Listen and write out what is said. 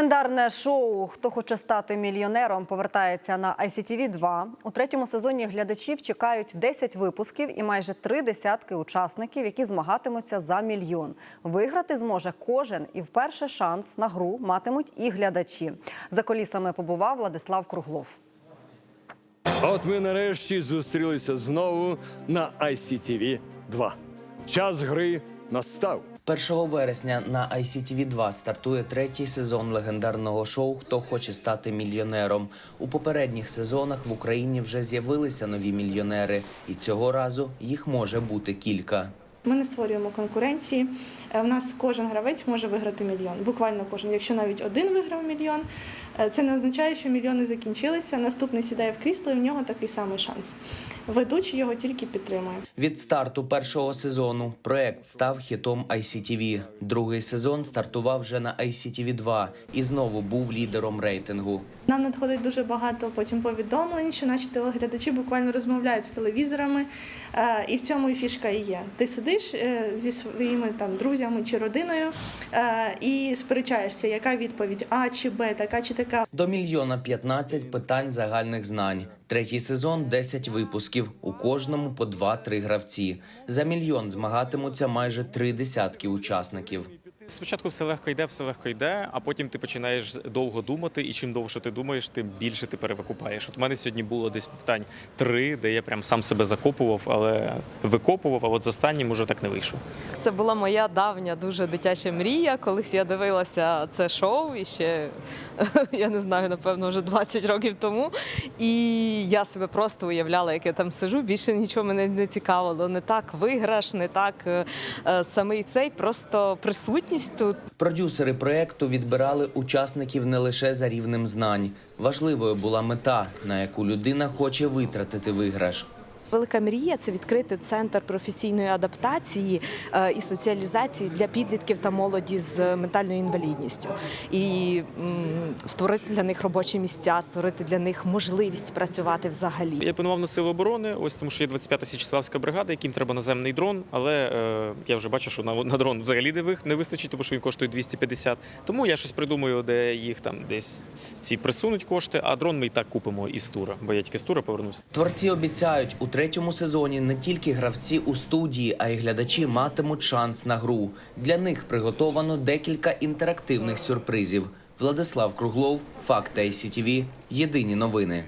Легендарне шоу Хто хоче стати мільйонером повертається на ICTV 2 У третьому сезоні глядачів чекають 10 випусків і майже три десятки учасників, які змагатимуться за мільйон. Виграти зможе кожен, і вперше шанс на гру матимуть і глядачі. За колісами побував Владислав Круглов. От ми нарешті зустрілися знову на ICTV 2. Час гри настав. 1 вересня на ICTV 2 стартує третій сезон легендарного шоу Хто хоче стати мільйонером. У попередніх сезонах в Україні вже з'явилися нові мільйонери, і цього разу їх може бути кілька. Ми не створюємо конкуренції. У нас кожен гравець може виграти мільйон. Буквально кожен. Якщо навіть один виграв мільйон, е, це не означає, що мільйони закінчилися. Наступний сідає в крісло, і в нього такий самий шанс. Ведучий його тільки підтримує. Від старту першого сезону проект став хітом ICTV. Другий сезон стартував вже на ICTV 2 і знову був лідером рейтингу. Нам надходить дуже багато потім повідомлень, що наші телеглядачі буквально розмовляють з телевізорами, е, і в цьому і фішка і є. Ти сидиш е, зі своїми там друзями чи родиною е, і сперечаєшся, яка відповідь А чи Б, така чи така. До мільйона 15 питань загальних знань. Третій сезон 10 випусків. У кожному по 2-3 гравці. За мільйон змагатимуться майже три десятки учасників. Спочатку все легко йде, все легко йде, а потім ти починаєш довго думати, і чим довше ти думаєш, тим більше ти перевикупаєш. От у мене сьогодні було десь питань три, де я прям сам себе закопував, але викопував, а от з останнім уже так не вийшов. Це була моя давня дуже дитяча мрія. Колись я дивилася це шоу і ще я не знаю, напевно, вже 20 років тому. І я себе просто уявляла, як я там сижу. Більше нічого мене не цікавило. Не так виграш, не так е, е, самий цей, просто присутність тут. Продюсери проекту відбирали учасників не лише за рівнем знань. Важливою була мета, на яку людина хоче витратити виграш. Велика мрія це відкрити центр професійної адаптації е, і соціалізації для підлітків та молоді з ментальною інвалідністю, і створити для них робочі місця, створити для них можливість працювати взагалі. Я панував на сили оборони, ось тому що є 25-та Січеславська бригада, яким треба наземний дрон, але е, я вже бачу, що на, на дрон взагалі не, вих- не вистачить, тому що він коштує 250. Тому я щось придумаю, де їх там десь ці присунуть кошти, а дрон ми і так купимо із тура, бо я тільки з тура повернуся. Творці обіцяють, у третьому сезоні не тільки гравці у студії, а й глядачі матимуть шанс на гру. Для них приготовано декілька інтерактивних сюрпризів. Владислав Круглов, Факт ICTV, Єдині новини.